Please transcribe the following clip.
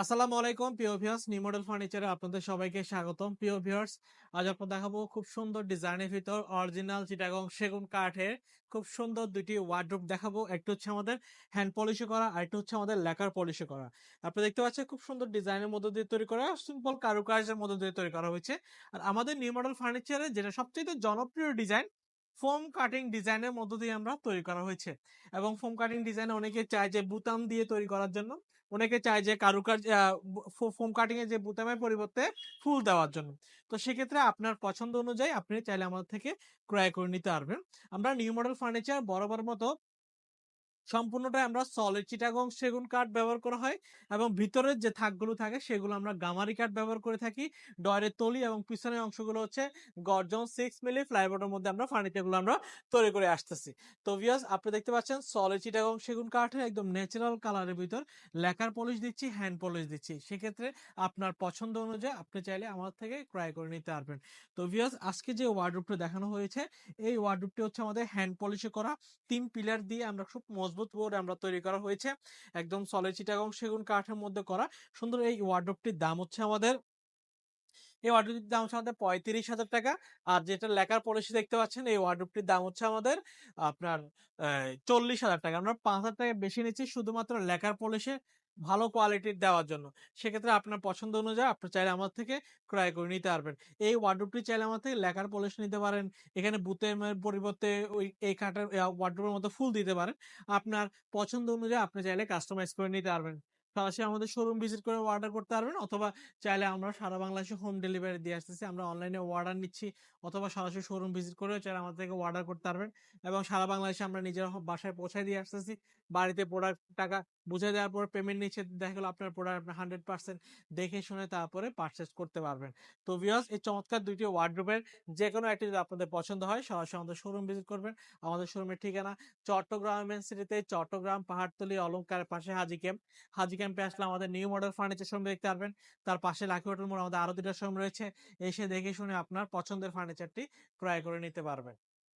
আসসালামু আলাইকুম, প্রিয় ভিউয়ার্স নিউ মডেল ফার্নিচারে আপনাদের সবাইকে স্বাগতম। প্রিয় ভিউয়ার্স আজ আপনার দেখাবো খুব সুন্দর ডিজাইনের ভিতর অরিজিনাল চিটাগং সেগুন কাঠের খুব সুন্দর দুটি ওয়ার্ড্রোপ দেখাবো। একটা হচ্ছে আমাদের হ্যান্ড পলিশ করা আর একটা হচ্ছে আমাদের লেকার পলিশ করা। আপনি দেখতে পাচ্ছেন খুব সুন্দর ডিজাইনের মধ্যে দিয়ে তৈরি করা সিম্পল কারুকাজের মধ্যে দিয়ে তৈরি করা হয়েছে। আর আমাদের নিউ মডেল ফার্নিচারে যেটা সবচেয়ে জনপ্রিয় ডিজাইন ফোম কাটিং ডিজাইনের মধ্য দিয়ে আমরা তৈরি করা হয়েছে। এবং ফোম কাটিং ডিজাইন অনেকে চায় যে বুতাম দিয়ে তৈরি করার জন্য। অনেকে চায় যে কারুকার ফোম কাটিংয়ে যে বুতামের পরিবর্তে ফুল দেওয়ার জন্য। তো সেক্ষেত্রে আপনার পছন্দ অনুযায়ী আপনি চাইলে আমাদের থেকে ক্রয় করে নিতে পারবেন। আমরা নিউ মডেল ফার্নিচার বরাবর মতো সম্পূর্ণটাই আমরা সলিড চিটাগং সেগুন কাঠ ব্যবহার করা হয় এবং ভিতরের যে থাকগুলো থাকে সেগুলো আমরা গামারি কাঠ ব্যবহার করে থাকি। ডয়ের তলি এবং পিছনের অংশগুলো হচ্ছে গর্জন সিক্স মিলি ফ্লাইবোর্ডের মধ্যে আমরা ফার্নিচারগুলো আমরা তৈরি করে আসতেছি। তো ভিয়াস আপনি দেখতে পাচ্ছেন সলিড চিটাগং সেগুন কাঠের একদম ন্যাচারাল কালারের ভিতর। লেখার পলিশ দিচ্ছি হ্যান্ড পলিশ দিচ্ছি। সেক্ষেত্রে আপনার পছন্দ অনুযায়ী আপনি চাইলে আমার থেকে ক্রয় করে নিতে পারবেন। তো ভিয়াস আজকে যে ওয়ার্ডরুপটা দেখানো হয়েছে, এই ওয়ার্ডরুপটি হচ্ছে আমাদের হ্যান্ড পলিশে করা। তিন পিলার দিয়ে আমরা খুব মজবুত করে আমরা তৈরি করা হয়েছে। একদম সলিড এবং সেগুন কাঠের মধ্যে করা। সুন্দর এই ওয়ার্ডরোবটির দাম হচ্ছে আমাদের, এই ওয়ার্ডরোবটির দাম হচ্ছে আমাদের পঁয়ত্রিশ হাজার টাকা। আর যেটা লেখার পলিসি দেখতে পাচ্ছেন, এই ওয়ার্ডরোবটির দাম হচ্ছে আমাদের, আপনার চল্লিশ হাজার টাকা। আমরা পাঁচ হাজার টাকা বেশি নিচ্ছি শুধুমাত্র লেখার পলিশে ভালো কোয়ালিটির দেওয়ার জন্য। সেক্ষেত্রে আপনার পছন্দ অনুযায়ী আপনি চাইলে আমার থেকে ক্রয় করে নিতে পারবেন। এই ওয়ার্ডরোবটি চাইলে আমার থেকে লেখার পলিশ নিতে পারেন। এখানে বুথের পরিবর্তে ওই এই কাঠের ওয়ার্ডরোবের মতো ফুল দিতে পারেন। আপনার পছন্দ অনুযায়ী আপনি চাইলে কাস্টমাইজ করে নিতে পারবেন। সরাসরি আমাদের শোরুম ভিজিট করে অর্ডার করতে পারবেন অথবা চাইলে আমরা সারা বাংলাদেশে হোম ডেলিভারি দিয়ে আসতেছি, আমরা অনলাইনে অর্ডার নিচ্ছি, অথবা সরাসরি শোরুম ভিজিট করে চাইলে আমাদের থেকে অর্ডার করতে পারবেন। এবং সারা বাংলাদেশে আমরা নিজেরা বাসায় পৌঁছায় দিয়ে আসতেছি, বাড়িতে প্রোডাক্ট টাকা বুঝে দেওয়ার পর পেমেন্ট নিচ্ছে, দেখা গেলো আপনার প্রোডাক্ট আপনার হান্ড্রেড পার্সেন্ট দেখে শুনে তারপরে পারচেস করতে পারবেন। তো ভিওস এই চমৎকার দুইটি ওয়ার্ড্রোবের যে কোনো একটি যদি আপনাদের পছন্দ হয়, সরাসরি আমাদের শোরুম ভিজিট করবেন। আমাদের শোরুমের ঠিকানা চট্টগ্রাম সিটিতে চট্টগ্রাম পাহাড়তলি অলঙ্কারের পাশে হাজি ক্যাম্প। হাজি ক্যাম্পে আসলে আমাদের নিউ মডেল ফার্নিচার শোরুম দেখতে পারবেন। তার পাশে লাকি হোটেল মোড় আমাদের আরও দুটো শোরুম রয়েছে। এসে দেখে শুনে আপনার পছন্দের ফার্নিচারটি ক্রয় করে নিতে পারবেন।